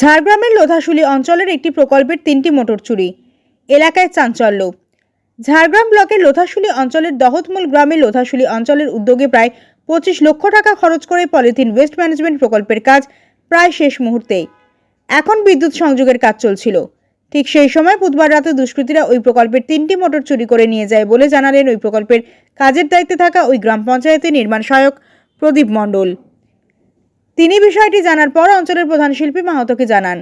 ঝাড়গ্রামের লোধাশুলি অঞ্চলের একটি প্রকল্পের তিনটি মোটর চুরি। এলাকায় চাঞ্চল্য। ঝাড়গ্রাম ব্লকের লোধাশুলি অঞ্চলের দহতমূল গ্রামে লোধাশুলি অঞ্চলের উদ্যোগে প্রায় পঁচিশ লক্ষ টাকা খরচ করে পলিথিন ওয়েস্ট ম্যানেজমেন্ট প্রকল্পের কাজ প্রায় শেষ মুহূর্তে এখন বিদ্যুৎ সংযোগের কাজ চলছিল। ঠিক সেই সময় বুধবার রাতে দুষ্কৃতীরা ওই প্রকল্পের তিনটি মোটর চুরি করে নিয়ে যায় বলে জানালেন ওই প্রকল্পের কাজের দায়িত্বে থাকা ওই গ্রাম পঞ্চায়েতের নির্মাণ সহায়ক প্রদীপ মণ্ডল। তিনি বিষয়টি জানার পর অঞ্চলের প্রধান শিল্পী মাহাতোকে জানান।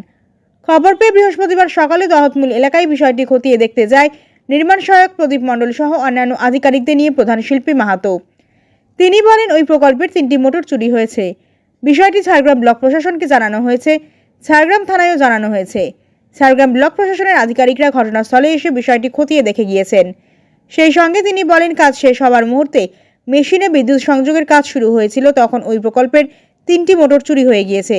খবর পেয়ে বৃহস্পতিবার সকালে দহতমূল এলাকায় বিষয়টি খতিয়ে দেখতে যায় নির্মাণ সহায়ক প্রদীপ মণ্ডল সহ অন্যান্য আধিকারিকদের নিয়ে প্রধান শিল্পী মাহাতো। তিনি বলেন, ওই প্রকল্পের তিনটি মোটর চুরি হয়েছে। বিষয়টি ঝাড়গ্রাম ব্লক প্রশাসনকে জানানো হয়েছে। ঝাড়গ্রাম থানায়ও জানানো হয়েছে। ঝাড়গ্রাম ব্লক প্রশাসনের আধিকারিকরা ঘটনাস্থলে এসে বিষয়টি খতিয়ে দেখে গিয়েছেন। সেই সঙ্গে তিনি বলেন, কাজ শেষ হওয়ার মুহূর্তে মেশিনে বিদ্যুৎ সংযোগের কাজ শুরু হয়েছিল। তখন ওই প্রকল্পের তিনটি মোটর চুরি হয়ে গিয়েছে।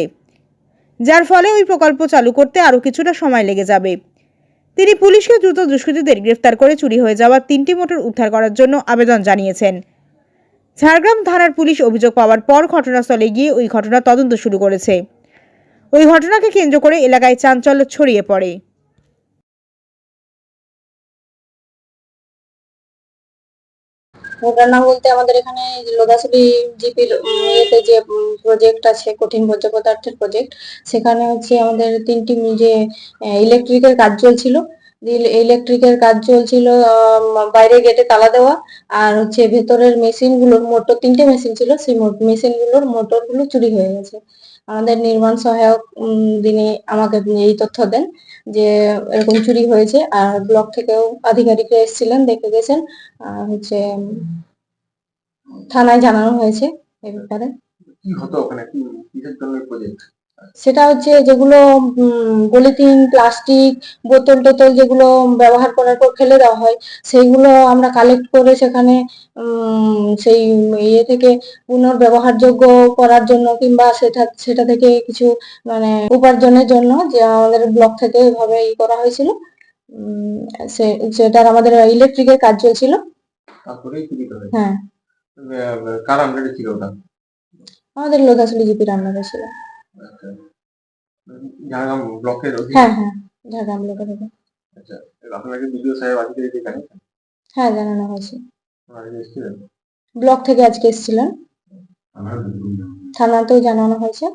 যার ফলে ওই প্রকল্প চালু করতে আরও কিছুটা সময় লেগে যাবে। তিনি পুলিশকে দ্রুত দুষ্কৃতীদের গ্রেফতার করে চুরি হয়ে যাওয়া তিনটি মোটর উদ্ধার করার জন্য আবেদন জানিয়েছেন। ঝাড়গ্রাম থানার পুলিশ অভিযোগ পাওয়ার পর ঘটনাস্থলে গিয়ে ওই ঘটনা তদন্ত শুরু করেছে। ওই ঘটনাকে কেন্দ্র করে এলাকায় চাঞ্চল্য ছড়িয়ে পড়ে। ঘটনা বলতে আমাদের এখানে লোদাসুলি জিপির ইয়েতে যে প্রজেক্ট আছে, কঠিন বর্জ্য পদার্থের প্রজেক্ট সেখানে হচ্ছে আমাদের তিনটি যে ইলেকট্রিকের কাজ চলছিল। ইলেকট্রিকের কাজ চলছিল বাইরে গেটে তালা দেওয়া, আর হচ্ছে ভেতরের মেশিনগুলোর মোটর, তিনটে মেশিন ছিল, সেই মেশিনগুলোর মোটরগুলো চুরি হয়ে গেছে। আমাদের নির্মাণ সহায়ক তিনি আমাকে এই তথ্য দেন যে এরকম চুরি হয়েছে আর ব্লক থেকেও আধিকারিকরা এসেছিলেন, দেখে গেছেন, আর হচ্ছে থানায় জানানো হয়েছে এই ব্যাপারে। কি হতো ওখানে? কিসের জন্য প্রজেক্ট সেটা হচ্ছে যেগুলো পলিথিন প্লাস্টিক বোতল টোতল যেগুলো ব্যবহার করার পর ফেলে দেওয়া হয় সেইগুলো আমরা কালেক্ট করে সেখানে সেই ইয়ে থেকে পুনর্ব্যবহারযোগ্য করার জন্য কিংবা সেটা সেটা থেকে কিছু মানে উপার্জনের জন্য যে আমাদের ব্লক থেকে এভাবে ই করা হয়েছিল সেটার আমাদের ইলেকট্রিকের কাজ চলছিল। হ্যাঁ। কার আন্ডারে ছিল ওটা? আমাদের রান্নাটা ছিল। ঝাড়গ্রাম ব্লকের হ্যাঁ হ্যাঁ ঝাড়গ্রাম। আচ্ছা আপনাকে বিডিও সাহেব আধিকারিক জানিয়েছেন হ্যাঁ জানানো হয়েছে। ব্লক থেকে আজকে এসেছিলেন। থানাতেও জানানো হয়েছে।